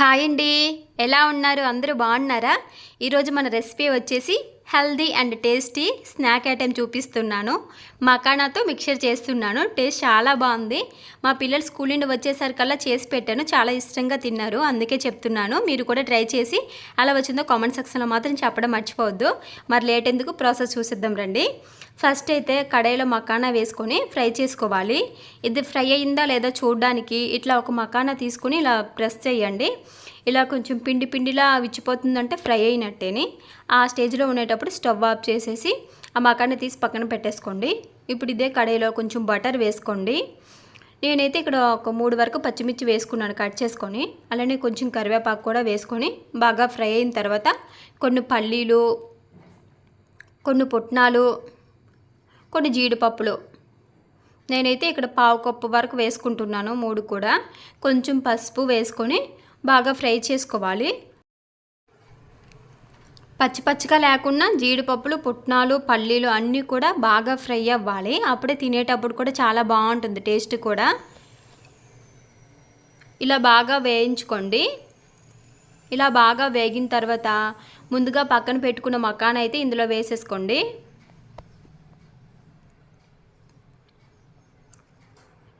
Hi అండి. ఎలా ఉన్నారు? అందరూ బాగున్నారా? ఈరోజు మన రెసిపీ వచ్చేసి healthy and tasty snack item చూపిస్తున్నాను. మకానాతో మిక్చర్ చేస్తున్నాను. టేస్ట్ చాలా బాగుంది. మా పిల్లలు స్కూల్ నుండి వచ్చేసరికల్లా చేసి పెట్టాను. చాలా ఇష్టంగా తిన్నారు. అందుకే చెప్తున్నాను. మీరు కూడా ట్రై చేసి అలా వచ్చిందో కామెంట్ సెక్షన్లో మాత్రం చెప్పడం మర్చిపోవద్దు. మరి లేట్ ఎందుకు? ప్రాసెస్ చూసిద్దాం రండి. ఫస్ట్ అయితే కడాయిలో మకానా వేసుకొని ఫ్రై చేసుకోవాలి. ఇది ఫ్రై అయిందా లేదా చూడడానికి ఇట్లా ఒక మకానా తీసుకుని ఇలా ప్రెస్ చేయండి. ఇలా కొంచెం పిండి పిండిలా విచ్చిపోతుందంటే ఫ్రై అయినట్టేని. ఆ స్టేజ్లో ఉండేటప్పుడు స్టవ్ ఆఫ్ చేసేసి ఆ మకాన్ని తీసి పక్కన పెట్టేసుకోండి. ఇప్పుడు ఇదే కడాయిలో కొంచెం బటర్ వేసుకోండి. నేనైతే ఇక్కడ ఒక మూడు వరకు పచ్చిమిర్చి వేసుకున్నాను కట్ చేసుకొని. అలానే కొంచెం కరివేపాకు కూడా వేసుకొని బాగా ఫ్రై అయిన తర్వాత కొన్ని పల్లీలు కొన్ని పుట్నాలు కొన్ని జీడిపప్పులు. నేనైతే ఇక్కడ పావు కప్పు వరకు వేసుకుంటున్నాను మూడు కూడా. కొంచెం పసుపు వేసుకొని బాగా ఫ్రై చేసుకోవాలి. పచ్చి పచ్చిగా లేకుండా జీడిపప్పులు పుట్నాలు పల్లీలు అన్నీ కూడా బాగా ఫ్రై అవ్వాలి. అప్పుడే తినేటప్పుడు కూడా చాలా బాగుంటుంది టేస్ట్ కూడా. ఇలా బాగా వేయించుకోండి. ఇలా బాగా వేగిన తర్వాత ముందుగా పక్కన పెట్టుకున్న మకాన్ అయితే ఇందులో వేసేసుకోండి.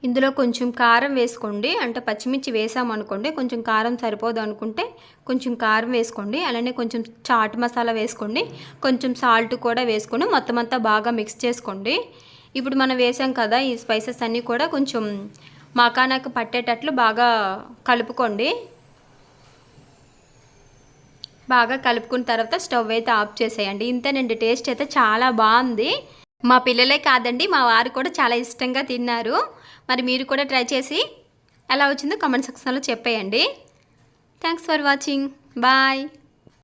ఇందులో కొంచెం కారం వేసుకోండి. అంటే పచ్చిమిర్చి వేసామనుకోండి కొంచెం కారం సరిపోదు అనుకుంటే కొంచెం కారం వేసుకోండి. అలానే కొంచెం చాట్ మసాలా వేసుకోండి. కొంచెం సాల్ట్ కూడా వేసుకొని మొత్తం అంతా బాగా మిక్స్ చేసుకోండి. ఇప్పుడు మనం వేసాం కదా ఈ స్పైసెస్ అన్నీ కూడా కొంచెం మకానాకు పట్టేటట్లు బాగా కలుపుకోండి. బాగా కలుపుకున్న తర్వాత స్టవ్ అయితే ఆఫ్ చేసేయండి. ఇంతేనండి టేస్ట్ అయితే చాలా బాగుంది. మా పిల్లలే కాదండి మా వారు కూడా చాలా ఇష్టంగా తిన్నారు. మరి మీరు కూడా ట్రై చేసి ఎలా వచ్చిందో కామెంట్ సెక్షన్లో చెప్పేయండి. Thanks for watching. బాయ్.